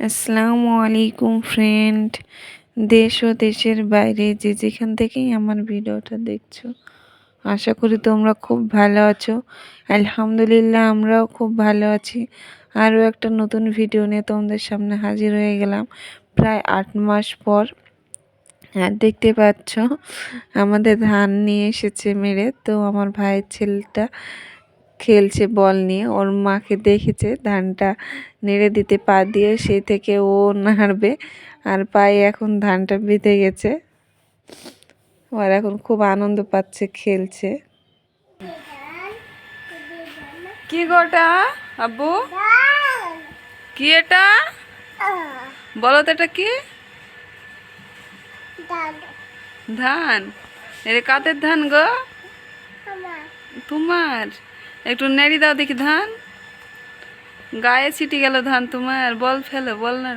আসসালামু আলাইকুম ফ্রেন্ড দেশ ও দেশের বাইরে যে যেখান থেকেই আমার ভিডিওটা দেখছ, আশা করি তোমরা খুব ভালো আছো। আলহামদুলিল্লাহ, আমরাও খুব ভালো আছি। আরও একটা নতুন ভিডিও নিয়ে তোমাদের সামনে হাজির হয়ে গেলাম। প্রায় আট মাস পর, আর দেখতে পাচ্ছ, আমাদের ধান নিয়ে এসেছে মেরে। তো আমার ভাইয়ের ছেলেটা খেলছে বল নিয়ে। ওর মাকে দেখেছে ধানটা নেড়ে দিতে পা দিয়ে সেই থেকে ও নাড়বে। আর পায়ে এখন ধানটা বেঁধে গেছে। আর এখন খুব আনন্দ পাচ্ছে খেলছে। কি গোটা আব্বু? কি এটা? বলো তো এটা কি? ধান। এটা কাদের ধান গো? তোমার? একটু নেড়ি দাও দেখি ধান। গায়ে ছিটি গেল ধান তোমার, বল ফেলো, বল না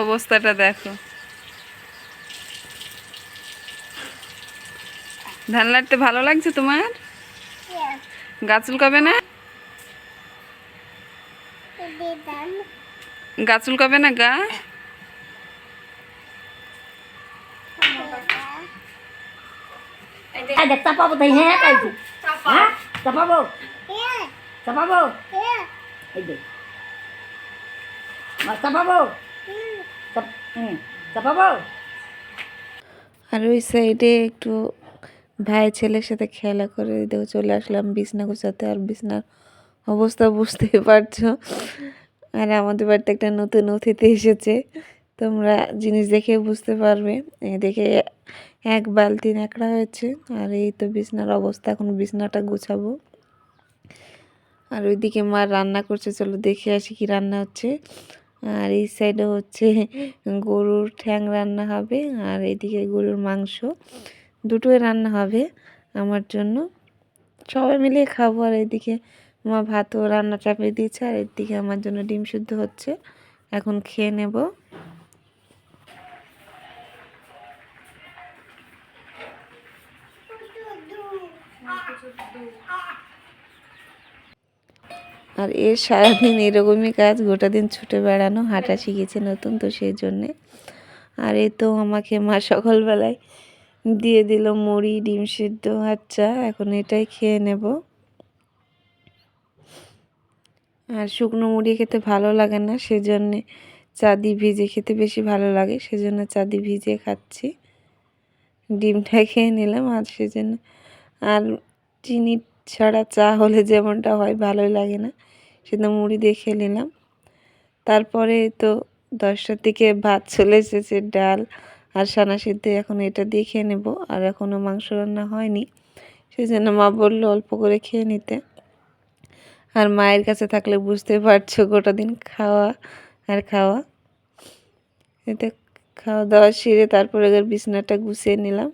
অবস্থাটা দেখো। ধান লাড়তে ভালো লাগছে তোমার? গাছ উলকাবে না? গাছ উলকাবে না গা? চাপাবো তাই হ্যাঁ হ্যাঁ চাপাবো? চাপাবো? এই দে চাপাবো? চাপাবো? আর ওই সাইডে একটু ভাই ছেলের সাথে খেলা করে দেখো চলে আসলাম, বিছনা গোছাতে। আর বিছনার অবস্থা বুঝতেই পারছ। আর আমাদের বাড়িতে একটা নতুন অতিথি এসেছে। তোমরা জিনিস দেখে বুঝতে পারবে। দেখে এক বালতি ন্যাকড়া হয়েছে। আর এই তো বিছনার অবস্থা, এখন বিছনাটা গুছাবো। আর ওইদিকে মা রান্না করছে, চলো দেখে আসি কি রান্না হচ্ছে। আর এই সাইডে হচ্ছে গরুর ঠ্যাং রান্না হবে। আর এইদিকে গরুর মাংস। দুটোই রান্না হবে আমার জন্য। সবাই মিলে খাব আর এইদিকে মা ভাতও রান্না চাপিয়ে দিয়েছে আর এদিকে আমার জন্য ডিম শুদ্ধ হচ্ছে। এখন খেয়ে নেব। আর এর সারাদিন এরকমই কাজ, গোটা দিন ছুটে বেড়ানো, হাঁটা শিখেছে নতুন তো সেই জন্যে। আর এই তো আমাকে মা সকালবেলায় দিয়ে দিল মুড়ি, ডিম সিদ্ধ আচ্ছা এখন এটাই খেয়ে নেব। আর শুকনো মুড়ি খেতে ভালো লাগে না, সেজন্যে চাঁদি ভিজে খেতে বেশি ভালো লাগে, সেজন্য চাঁদি ভিজে খাচ্ছি। ডিমটা খেয়ে নিলাম, আর সেজন্য আর চিনি ছাড়া চা হলে যেমনটা হয়, ভালোই লাগে না। সেটা মুড়ি দিয়ে খেয়ে নিলাম। তারপরে তো দশটার দিকে ভাত চলে এসেছে, ডাল আর সানা সিদ্ধ এখন এটা দিয়ে খেয়ে নেব। আর এখনও মাংস রান্না হয়নি। সেই জন্য মা বলল অল্প করে খেয়ে নিতে। আর মায়ের কাছে থাকলে বুঝতে পারছ গোটা দিন খাওয়া আর খাওয়া। এতে খাওয়া দাওয়া সেরে তারপরে এবার বিছনাটা গুছিয়ে নিলাম।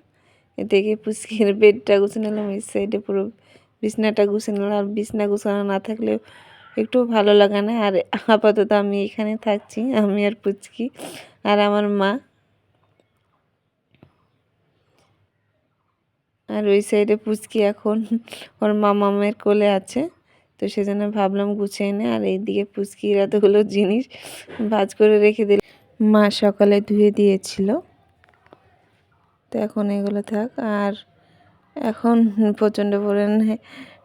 এদিকে পুচকির বেডটা গুছিয়ে নিলাম। এই সাইডে পুরো বিছনাটা গুছিয়ে নিলাম। আর বিছনা গুছানো না থাকলেও একটু ভালো লাগে না। আর আপাতত আমি এখানে থাকছি, আমি আর পুচকি। আর আমার মা আর ওই সাইডে পুচকি এখন ওর মামামের কোলে আছে। তো সেজন্য ভাবলাম গুছিয়ে নে আর এইদিকে পুচকির এতগুলো জিনিস ভাজ করে রেখে দিল। মা সকালে ধুয়ে দিয়েছিল। তো এখন এগুলো থাক। আর এখন প্রচণ্ড পরিমাণে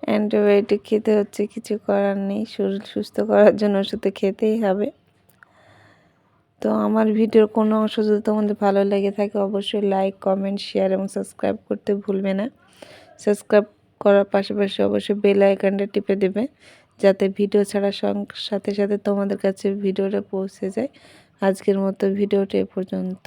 অ্যান্টিবায়োটিক খেতে হচ্ছে। কিছু করার নেই। শরীর সুস্থ করার জন্য ওষুধ খেতেই হবে। তো আমার ভিডিওর কোনো অংশ যদি তোমাদের ভালো লেগে থাকে, অবশ্যই লাইক কমেন্ট শেয়ার এবং সাবস্ক্রাইব করতে ভুলবে না। সাবস্ক্রাইব করার পাশাপাশি অবশ্যই বেল আইকনটা টিপে দেবে, যাতে ভিডিও ছাড়া ছাড়ার সাথে সাথে তোমাদের কাছে ভিডিওটা পৌঁছে যায়। আজকের মতো ভিডিওটা এ পর্যন্ত।